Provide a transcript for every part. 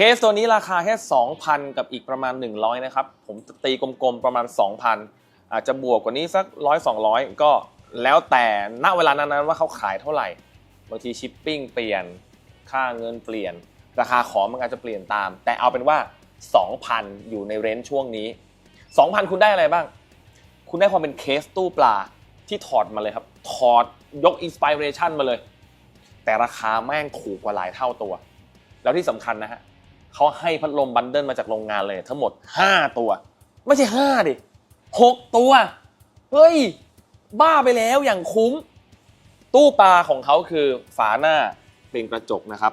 เคสตัวนี้ราคาแค่ 2,000 กับอีกประมาณ 100 นะครับ ผมตีกลมๆประมาณ 2,000 อาจจะบวกกว่านี้สัก100 200ก็แล้วแต่ณเวลานั้นๆว่าเขาขายเท่าไหร่บางทีชิปปิ้งเปลี่ยนค่าเงินเปลี่ยน ราคาของมันอาจจะเปลี่ยนตาม แต่เอาเป็นว่า 2,000 อยู่ในเรนจ์ช่วงนี้ 2,000 คุณได้อะไรบ้าง คุณได้ความเป็นเคสตู้ปลาที่ถอดมาเลยครับ ถอดยกอินสปิเรชันมาเลย แต่ราคาแม่งถูกกว่าหลายเท่าตัว แล้วที่สำคัญนะฮะ เขาให้พัดลมบันเดิลมาจากโรงงานเลยทั้งหมด 5 ตัว ไม่ใช่ 5 ดิ 6 ตัว เฮ้ย บ้าไปแล้วอย่างคุ้ม ตู้ปลาของเขาคือฝาหน้าเป็นกระจกนะครับ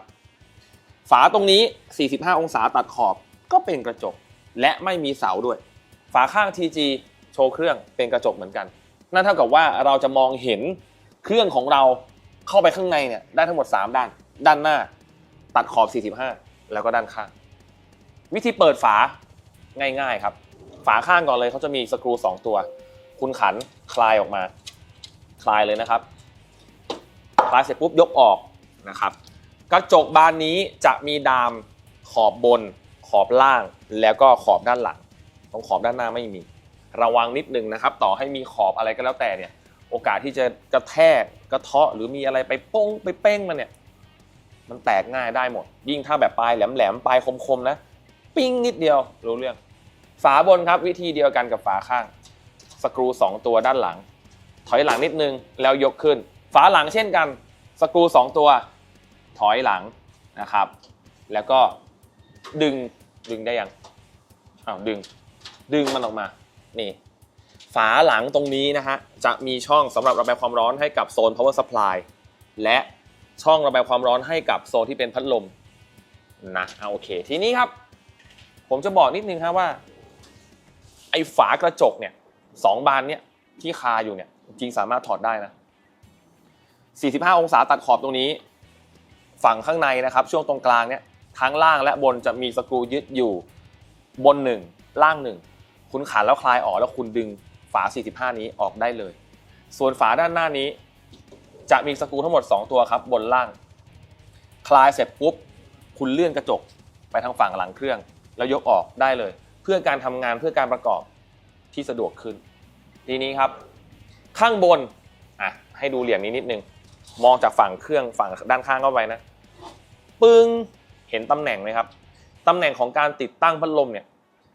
ฝาตรงนี้ 45 องศาตัดขอบก็เป็นกระจก และไม่มีเสาด้วย ฝาข้าง TG โชว์เครื่องเป็นกระจกเหมือนกัน นั่นเท่ากับว่าเราจะมองเห็นเครื่องของเราเข้าไปข้างในเนี่ยได้ทั้งหมด 3 ด้าน ด้านหน้า ตัดขอบ 45 แล้วก็ด้านข้าง วิธีเปิดฝาง่ายๆครับ ฝาข้างก่อนเลยเขาจะมีสกรู 2 ตัว คุณขันคลายออกมา คลายเลยนะครับ คลายเสร็จปุ๊บยกออกนะครับ กระจกบานนี้จะมีดามขอบบน ขอบล่าง แล้วก็ขอบด้านหลังตรงขอบด้านหน้าไม่มี ระวังนิดนึงนะครับ ต่อให้มีขอบอะไรก็แล้วแต่เนี่ย โอกาสที่จะกระแทกกระเทาะหรือมีอะไรไปโป้งไปเป้งมันเนี่ย มันแตกง่ายได้หมด ยิ่งถ้าแบบปลายแหลมๆปลายคมๆนะ ปิ้งนิดเดียวรู้เรื่อง ฝาบนครับวิธีเดียวกันกับฝาข้าง สกรู 2 ตัวด้านหลัง ถอยหลังนิดนึงแล้วยกขึ้น ฝาหลังเช่นกัน สกรู 2 ตัว ถอยหลังนะครับ แล้วก็ดึงดึงได้ยังอ้าวดึง ดึงมันออกมานี่ฝาหลังตรงนี้นะฮะจะมีช่องสำหรับระบายความร้อนให้กับโซน power supply และ ช่องระบายความร้อนให้กับโซนที่เป็นพัดลมนะเอาโอเค ทีนี้ครับ ผมจะบอกนิดนึงครับว่า ไอ้ฝากระจกเนี่ยสองบานเนี่ยที่คาอยู่เนี่ย จริงสามารถถอดได้นะ 45 องศาตัดขอบตรงนี้ ฝั่งข้างในนะครับ ช่วงตรงกลางเนี่ยทั้งล่างและบนจะมีสกรูยึดอยู่บนหนึ่งล่างหนึ่งคุณขันแล้วคลายออกแล้วคุณดึงฝา 45 นี้ออกได้เลย ส่วนฝาด้านหน้านี้ จะมีสกรูทั้งหมด 2 ตัวครับ บนล่าง คลายเสร็จปุ๊บ คุณเลื่อนกระจกไปทางฝั่งหลังเครื่อง แล้วยกออกได้เลย เพื่อการทำงานเพื่อการประกอบที่สะดวกขึ้น ทีนี้ครับ ข้างบนอะให้ดูเหลี่ยมนี้นิดนึง มองจากฝั่งเครื่องฝั่งด้านข้างเข้าไปนะ ปึ้งเห็นตำแหน่งไหมครับตำแหน่งของการติดตั้งพัดลมเนี่ย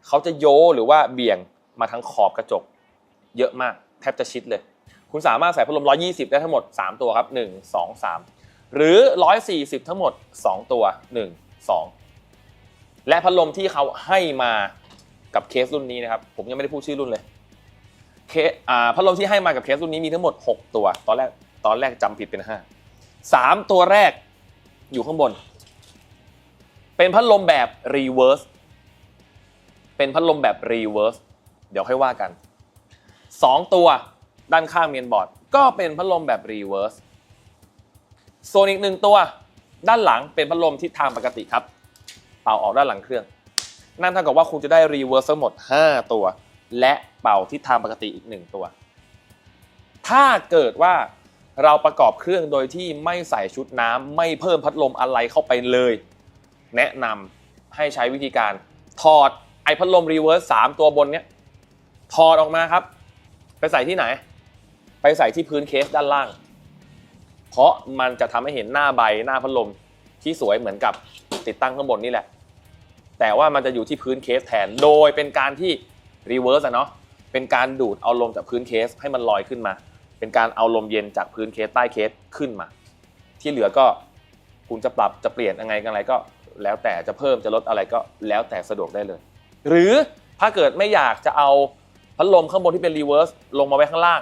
เขาจะโยหรือว่าเบี่ยงมาทางขอบกระจก เยอะมาก แทบจะชิดเลย คุณสามารถใส่พัดลม 120 ได้ทั้งหมด 3 ตัวครับ 1 2 3 หรือ 140 ทั้งหมด 2 ตัว 1 2 และพัดลมที่เขาให้มากับเคสรุ่นนี้นะครับ ผมยังไม่ได้พูดชื่อรุ่นเลยเคสอ่าพัดลมที่ให้มากับเคสรุ่นนี้มีทั้งหมด 6 ตัว ตอนแรกตอนแรกจำผิดเป็น 5 3 ตัวแรกอยู่ข้างบน เป็นพัดลมแบบรีเวิร์สเป็นพัดลมแบบรีเวิร์สเดี๋ยวค่อยว่ากัน 2 ตัว ด้านข้างเมนบอร์ด ก็เป็นพัดลมแบบรีเวิร์สโซนอีกหนึ่งตัว ด้านหลังเป็นพัดลมทิศทางปกติครับ เป่าออกด้านหลังเครื่อง นั่นเท่ากับว่าคุณจะได้รีเวิร์สทั้งหมด 5 ตัว และเป่าทิศทางปกติอีก 1 ตัว ถ้าเกิดว่าเราประกอบเครื่องโดยที่ไม่ใส่ชุดน้ำไม่เพิ่มพัดลมอะไรเข้าไปเลย แนะนำให้ใช้วิธีการ ถอดไอพัดลมรีเวิร์สสามตัวบนเนี้ยถอดออกมาครับ ไปใส่ที่ไหน ไปใส่ที่พื้นเคสด้านล่าง เพราะมันจะทำให้เห็นหน้าใบหน้าพัดลมที่สวยเหมือนกับติดตั้งข้างบนนี่แหละ แต่ว่ามันจะอยู่ที่พื้นเคสแทน โดยเป็นการที่รีเวิร์สอะเนาะ เป็นการดูดเอาลมจากพื้นเคสให้มันลอยขึ้นมา เป็นการเอาลมเย็นจากพื้นเคสใต้เคสขึ้นมา ที่เหลือก็คุณจะปรับจะเปลี่ยนยังไงกันอะไรก็ แล้วแต่จะเพิ่มจะลดอะไรก็แล้วแต่สะดวกได้เลย หรือถ้าเกิดไม่อยากจะเอาพัดลมข้างบนที่เป็นรีเวิร์สลงมาไว้ข้างล่าง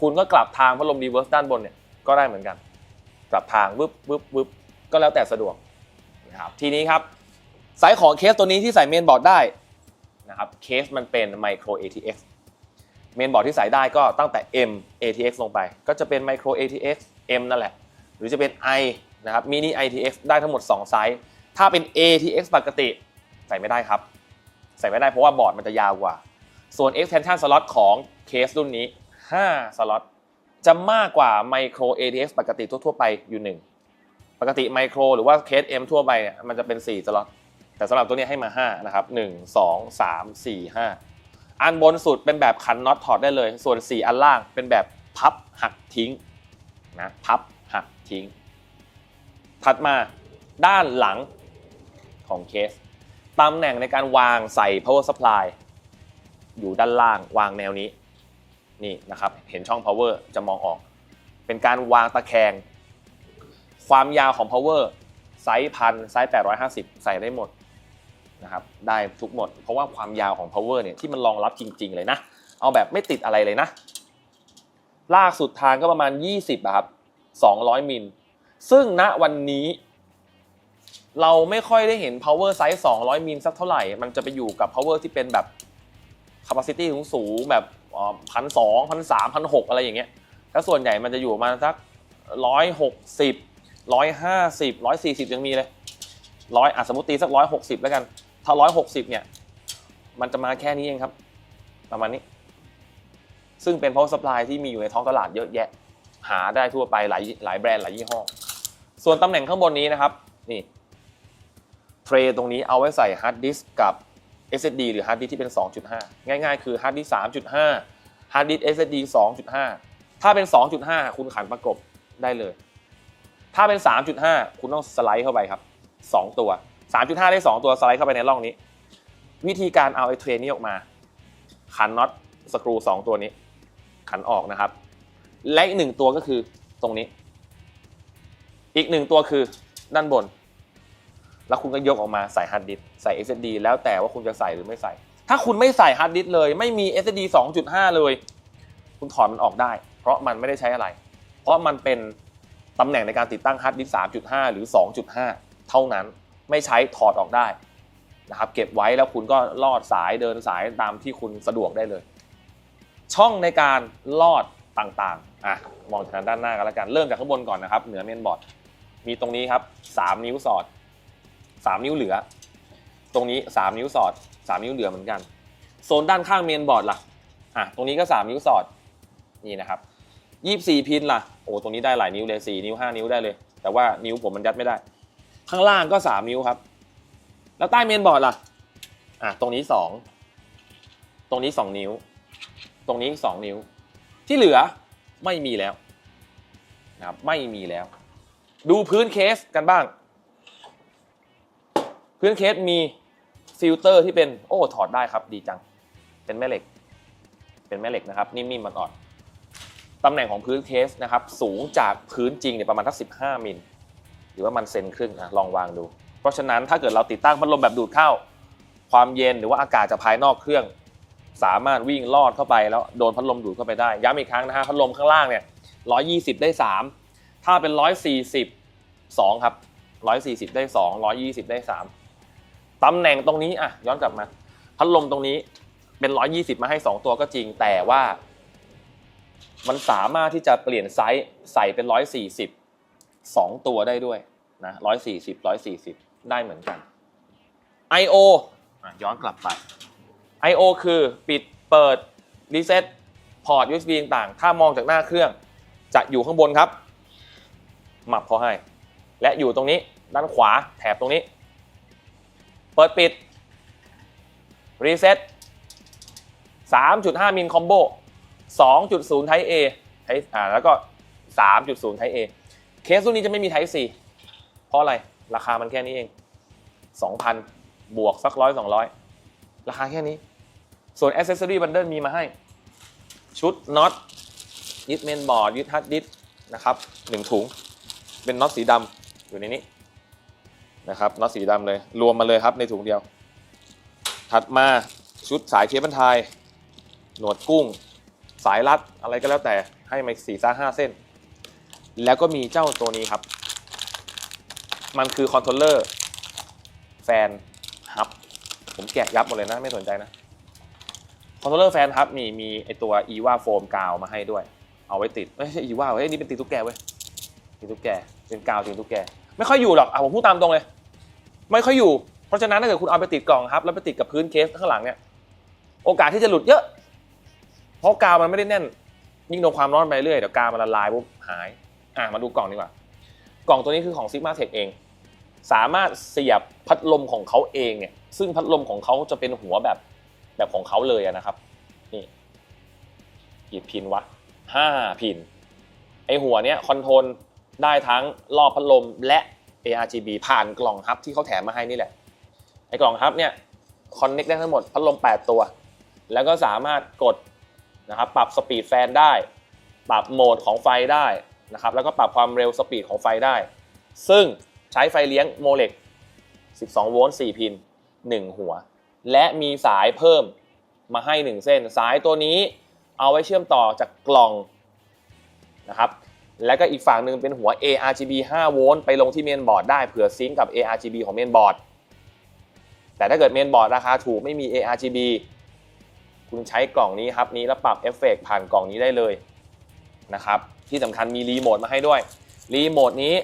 คุณก็กลับทางพัดลมรีเวิร์สด้านบนเนี่ยก็ได้เหมือนกัน กลับทางวึบวึบวึบก็แล้วแต่สะดวกนะครับทีนี้ครับไซส์ของเคสตัวนี้ที่ใส่เมนบอร์ดได้นะครับเคสมันเป็น Micro ATX เมนบอร์ดที่ใส่ได้ก็ตั้งแต่ M ATX ลงไป ก็จะเป็น Micro ATX M นั่นแหละ หรือจะเป็น I นะครับ Mini ITX ได้ทั้งหมด 2 ไซส์ ถ้าเป็น ATX ปกติใส่ไม่ได้ครับ ใส่ไม่ได้เพราะว่าบอร์ดมันจะยาวกว่า ส่วน extension slot ของเคสรุ่นนี้ 5 สล็อต จะมากกว่า Micro ATX ปกติทั่ว ๆ ไปอยู่หนึ่งปกติ Micro หรือว่าเคส M ทั่วไปเนี่ยมันจะเป็น 4 สล็อต แต่สำหรับตัวนี้ให้มา 5 นะครับ 1 2 3 4 5 อันบนสุดเป็นแบบขันน็อตถอดได้เลย ส่วน 4 อันล่างเป็นแบบพับหักทิ้งนะพับหักทิ้ง ถัดมาด้านหลังของเคสตำแหน่งในการวางใส่ power supply อยู่ด้านล่างวางแนวนี้ นี่นะครับเห็นช่อง power จะมองออก เป็นการวางตะแคง ความยาวของ power ไซส์พันไซส์850 ใส่ได้หมดนะครับได้ทุกหมด เพราะว่าความยาวของ power เนี่ยที่มันรองรับจริง ๆ เลยนะ เอาแบบไม่ติดอะไรเลยนะ ลากสุดทางก็ประมาณ 20อะครับ 200 มิล ซึ่งณวันนี้ เราไม่ค่อยได้เห็น power size 200 มิลสักเท่าไหร่ มันจะไปอยู่กับ power ที่เป็นแบบ capacity สูงๆแบบ พันสองพันสามพันหกอะไรอย่างเงี้ยแล้วส่วนใหญ่มันจะอยู่มาสักร้อยหกสิบร้อยห้าสิบร้อยสี่สิบยังมีเลยร้อยอะสมมติตีสักร้อยหกสิบแล้วกัน ถ้าร้อยหกสิบเนี่ย มันจะมาแค่นี้เองครับ ประมาณนี้ ซึ่งเป็น power supply ที่มีอยู่ในท้องตลาดเยอะแยะ หาได้ทั่วไปหลายหลายแบรนด์หลายยี่ห้อ ส่วนตำแหน่งข้างบนนี้นะครับ นี่ เทรตรงนี้เอาไว้ใส่ฮาร์ดดิสก์กับ SSD หรือฮาร์ดดิสที่เป็น 2.5 ง่ายๆ คือฮาร์ดดิส3.5ฮาร์ดดิส SSD 2.5 ถ้าเป็น 2.5 คุณขันประกบได้เลย ถ้าเป็น 3.5 คุณต้องสไลด์เข้าไปครับ 2 ตัว 3.5 ได้ 2 ตัวสไลด์เข้าไปในร่องนี้ วิธีการเอาไอ้เทรนนี้ออกมา ขันน็อตสกรู 2 ตัวนี้ ขันออกนะครับ และอีกหนึ่งตัวก็คือตรงนี้ อีกหนึ่งตัวคือด้านบน แล้วคุณก็ยกออกมาใส่ฮาร์ดดิสก์ใส่ SSD แล้วแต่ว่าคุณจะใส่หรือไม่ใส่ ถ้าคุณไม่ใส่ฮาร์ดดิสก์เลย ไม่มี SSD 2.5 เลย คุณถอดมันออกได้ เพราะมันไม่ได้ใช้อะไร เพราะมันเป็นตำแหน่งในการติดตั้งฮาร์ดดิสก์3.5 หรือ 2.5 เท่านั้นไม่ใช้ถอดออกได้นะครับเก็บไว้แล้วคุณก็ลอดสายเดินสายตามที่คุณสะดวกได้เลย ช่องในการลอดต่างๆอะมองจากทางด้านหน้ากันแล้วกันเริ่มจากข้างบนก่อนนะครับ เหนือเมนบอร์ดมีตรงนี้ครับ 3 นิ้วสอด 3 นิ้วเหลือ ตรงนี้ 3 นิ้วสอด 3 นิ้วเหลือเหมือนกัน โซนด้านข้างเมนบอร์ดล่ะอะตรงนี้ก็ 3 นิ้วสอดนี่นะครับ24 พินล่ะโอ้ตรงนี้ได้หลายนิ้วเลย4นิ้ว 5 นิ้วได้เลย แต่ว่านิ้วผมมันยัดไม่ได้ ข้างล่างก็ 3 นิ้วครับ แล้วใต้เมนบอร์ดล่ะอะตรงนี้ 2 ตรงนี้ 2 นิ้ว ตรงนี้ 2 นิ้ว ที่เหลือไม่มีแล้วนะครับไม่มีแล้ว ดูพื้นเคสกันบ้าง พื้นเคสมีฟิลเตอร์ที่เป็นโอ้ถอดได้ครับดีจัง เป็นแม่เหล็ก เป็นแม่เหล็กนะครับ นิ่มๆอ่อนตำแหน่งของพื้นเคสนะครับ สูงจากพื้นจริงเนี่ยประมาณทัก 15 มิลหรือว่ามันเซนครึ่งนะลองวางดู เพราะฉะนั้นถ้าเกิดเราติดตั้งพัดลมแบบดูดเข้า ความเย็นหรือว่าอากาศจากภายนอกเครื่อง สามารถวิ่งลอดเข้าไปแล้วโดนพัดลมดูดเข้าไปได้ ย้ำอีกครั้งนะฮะพัดลมข้างล่างเนี่ย120 ได้ 3 ถ้าเป็น 140 2 ครับ 140 ได้ 2 120 ได้ 3 ตำแหน่งตรงนี้อะย้อนกลับมา พัดลมตรงนี้เป็น 120 มาให้ 2 ตัวก็จริงแต่ว่า มันสามารถที่จะเปลี่ยนไซส์ใส่เป็น 140 2 ตัวได้ด้วยนะ140 140 ได้เหมือนกัน I/O ย้อนกลับไป I/O คือปิดเปิดรีเซ็ตพอร์ต USB ต่างๆ ถ้ามองจากหน้าเครื่อง จะอยู่ข้างบนครับ หมับเขาให้ และอยู่ตรงนี้ด้านขวาแถบตรงนี้ เปิดปิด รีเซ็ต3.5 มิลคอมโบ2.0 ไท A ไทอ่าแล้วก็ 3.0 ไท A เคสรุ่นนี้จะไม่มีไท C เพราะอะไร ราคามันแค่นี้เอง 2,000 บวกสักร้อยสองร้อยราคาแค่นี้ ส่วน Accessory Bundle มีมาให้ ชุดน็อตยึดเมนบอร์ดยึดฮาร์ดดิสนะครับหนึ่งถุง เป็นน็อตสีดำอยู่ในนี้ นะครับน็อตสีดำเลย รวมมาเลยครับในถุงเดียว ถัดมาชุดสายเคเบิลไทย หนวดกุ้ง สายรัดอะไรก็แล้วแต่ให้มาสี่ซ่าห้าเส้น แล้วก็มีเจ้าตัวนี้ครับ มันคือคอนโทรลเลอร์แฟนฮับ ผมแกะยับหมดเลยนะ ไม่สนใจนะคอนโทรลเลอร์แฟนฮับมีมีไอตัว e v a โฟมกาวมาให้ด้วย เอาไว้ติดไม่ใช่ e v a เฮ้ยนี่เป็นติดตุ๊กแกเว้ยติดตุ๊กแกเป็นกาวติดตุ๊กแก ไม่ค่อยอยู่หรอกอะผมพูดตามตรงเลย ไม่ค่อยอยู่ เพราะฉะนั้นถ้าเกิดคุณเอาไปติดกล่องครับ แล้วไปติดกับพื้นเคสข้างหลังเนี่ย โอกาสที่จะหลุดเยอะ เพราะกาวมันไม่ได้แน่น ยิ่งโดนความร้อนไปเรื่อยเดี๋ยวกาวมันละลายปุ๊บหาย อะมาดูกล่องดีกว่า กล่องตัวนี้คือของ Sigma Tech เอง สามารถเสียบพัดลมของเขาเองเนี่ย ซึ่งพัดลมของเขาจะเป็นหัวแบบแบบของเขาเลยนะครับ นี่กี่พินวะห้าพิน ไอหัวเนี้ยคอนโทรล ได้ทั้งรอบพัดลมและ ARGB ผ่านกล่องฮับที่เขาแถมมาให้นี่แหละ ไอ้กล่องฮับเนี่ยคอนเน็กได้ทั้งหมดพัดลม 8 ตัว แล้วก็สามารถกดนะครับปรับสปีดแฟนได้ ปรับโหมดของไฟได้นะครับแล้วก็ปรับความเร็วสปีดของไฟได้ ซึ่งใช้ไฟเลี้ยงโมเลก12 โวลต์ 4 พิน 1 หัว และมีสายเพิ่มมาให้ 1 เส้น สายตัวนี้เอาไว้เชื่อมต่อจากกล่องนะครับ แล้วก็อีกฝั่งหนึ่งเป็นหัว ARGB 5 โวลต์ไปลงที่เมนบอร์ดได้เผื่อซิงก์กับ ARGB ของเมนบอร์ด แต่ถ้าเกิดเมนบอร์ดราคาถูกไม่มี ARGB คุณใช้กล่องนี้ครับนี้แล้วปรับเอฟเฟกผ่านกล่องนี้ได้เลยนะครับ ที่สำคัญมีรีโมทมาให้ด้วยรีโมทนี้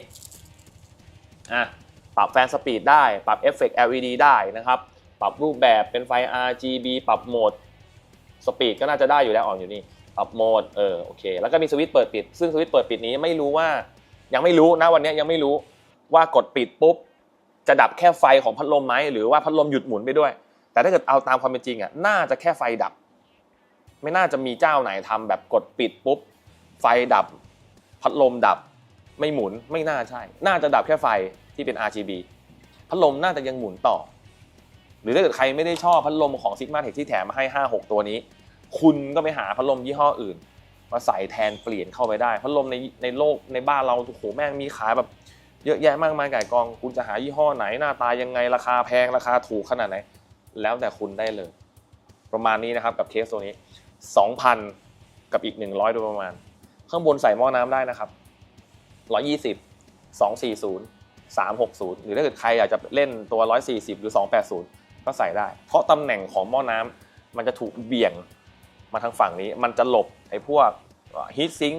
อะปรับแฟนสปีดได้ ปรับเอฟเฟก LED ได้นะครับ ปรับรูปแบบเป็นไฟ RGB ปรับโหมดสปีดก็น่าจะได้อยู่แล้วออกอยู่นี่ ปรับโหมดเออโอเคแล้วก็มีสวิตช์เปิดปิด ซึ่งสวิตช์เปิดปิดนี้ไม่รู้ว่ายังไม่รู้นะวันนี้ยังไม่รู้ว่ากดปิดปุ๊บจะดับแค่ไฟของพัดลมไหมหรือว่าพัดลมหยุดหมุนไปด้วย แต่ถ้าเกิดเอาตามความเป็นจริงอะน่าจะแค่ไฟดับ ไม่น่าจะมีเจ้าไหนทำแบบกดปิดปุ๊บไฟดับ พัดลมดับไม่หมุนไม่น่าใช่ น่าจะดับแค่ไฟที่เป็น RGB พัดลมน่าจะยังหมุนต่อ หรือถ้าเกิดใครไม่ได้ชอบพัดลมของ Sigma Tech ที่แถมมาให้ 5 6 ตัวนี้ คุณก็ไปหาพัดลมยี่ห้ออื่น มาใส่แทนเปลี่ยนเข้าไปได้พัดลมในในโลกในบ้านเราโอ้โหแม่งมีขายแบบเยอะแยะมากมายไก่ายกอง คุณจะหายี่ห้อไหนหน้าตายังไงราคาแพงราคาถูกขนาดไหน แล้วแต่คุณได้เลย ประมาณนี้นะครับกับเคสตัวนี้ 2,000 กับอีก 100 โดยประมาณ ข้างบนใส่หม้อน้ำได้นะครับ 120 240 360 หรือถ้าเกิดใครอยากจะเล่นตัว 140 หรือ 280 ก็ใส่ได้ เพราะตำแหน่งของหม้อน้ำมันจะถูกเบี่ยง มาทางฝั่งนี้ มันจะหลบไอ้พวกฮีทซิง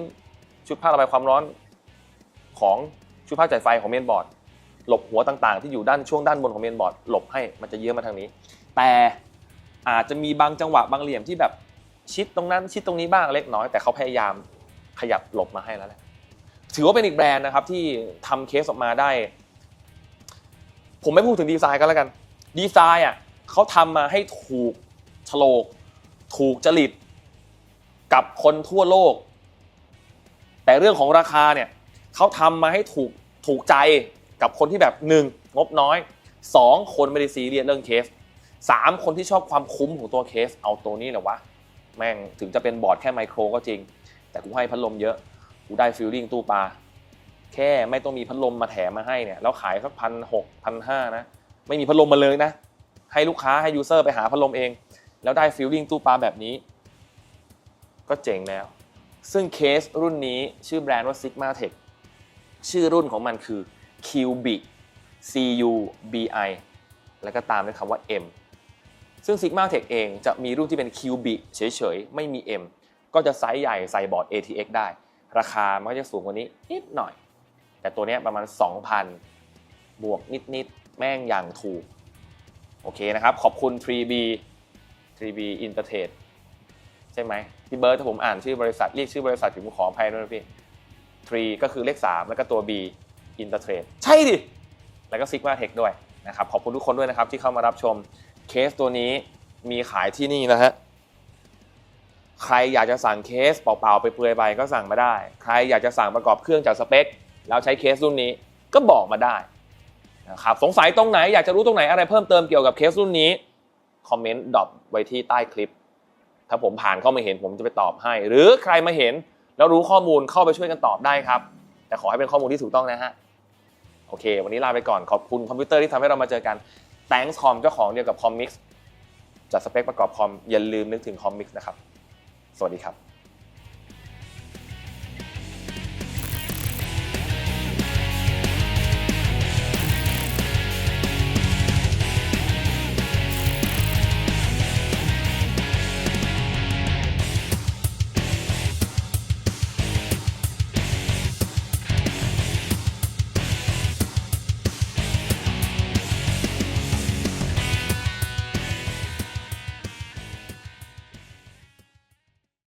ชุดผ้าระบายความร้อนของชุดผ้าจ่ายไฟของเมนบอร์ดหลบหัวต่างๆ ที่อยู่ด้านช่วงด้านบนของเมนบอร์ดหลบให้มันจะเยื้อมาทางนี้ แต่อาจจะมีบางจังหวะบางเหลี่ยมที่แบบชิดตรงนั้นชิดตรงนี้บ้างเล็กน้อย แต่เขาพยายามขยับหลบมาให้แล้วแหละถือว่าเป็นอีกแบรนด์นะครับที่ทำเคสออกมาได้ ผมไม่พูดถึงดีไซน์ก็แล้วกัน ดีไซน์อะเขาทำมาให้ถูกโฉลก ถูกจริตกับคนทั่วโลก แต่เรื่องของราคาเนี่ยเขาทำมาให้ถูกถูกใจกับคนที่แบบหนึ่งงบน้อยสองคนไม่ได้ซีเรียสเรื่องเคสสามคนที่ชอบความคุ้มของตัวเคสเอาตัวนี้แหละวะ แม่งถึงจะเป็นบอร์ดแค่ไมโครก็จริง แต่กูให้พัดลมเยอะ กูได้ฟิลลิ่งตู้ปลาแค่ไม่ต้องมีพัดลมมาแถมมาให้เนี่ยแล้วขายสักพันหกพันห้านะ ไม่มีพัดลมมาเลยนะ ให้ลูกค้าให้ยูเซอร์ไปหาพัดลมเอง แล้วได้ฟิลลิ่งตู้ปลาแบบนี้ ก็เจ๋งแล้ว ซึ่งเคสรุ่นนี้ชื่อแบรนด์ว่า Sigma Tech ชื่อรุ่นของมันคือ QBI C U B I แล้วก็ตามด้วยคำว่า M ซึ่ง Sigma Tech เองจะมีรุ่นที่เป็น QBI เฉยๆ ไม่มี M ก็จะไซส์ใหญ่ใส่บอร์ด ATX ได้ ราคามันก็จะสูงกว่านี้นิดหน่อย แต่ตัวนี้ประมาณ 2,000 บวกนิดๆ แม่งอย่างถูก โอเคนะครับ ขอบคุณ 3B 3B Intertrade ใช่ไหมพี่เบิร์ดถ้าผมอ่านชื่อบริษัทเรียกชื่อบริษัทถึงผมขออภัยด้วยนะพี่ 3 ก็คือเลข 3 แล้วก็ตัว B Intertrade ใช่ดิ แล้วก็ Sigma Tech ด้วยนะครับขอบคุณทุกคนด้วยนะครับที่เข้ามารับชมเคสตัวนี้มีขายที่นี่นะฮะใครอยากจะสั่งเคสเปล่าๆไปเปลือยไปก็สั่งมาได้ ใครอยากจะสั่งประกอบเครื่องจากสเปค แล้วใช้เคสรุ่นนี้ก็บอกมาได้นะครับสงสัยตรงไหนอยากจะรู้ตรงไหนอะไรเพิ่มเติมเกี่ยวกับเคสรุ่นนี้ คอมเมนต์ดรอปไว้ที่ใต้คลิป ถ้าผมผ่านเข้ามาเห็นผมจะไปตอบให้ หรือใครมาเห็นแล้วรู้ข้อมูลเข้าไปช่วยกันตอบได้ครับ แต่ขอให้เป็นข้อมูลที่ถูกต้องนะฮะ โอเค วันนี้ลาไปก่อนขอบคุณคอมพิวเตอร์ที่ทำให้เรามาเจอกัน Thanks Com เจ้าของเดียวกับ Commix จัดสเปคประกอบคอมอย่าลืมนึกถึง Commix นะครับ สวัสดีครับ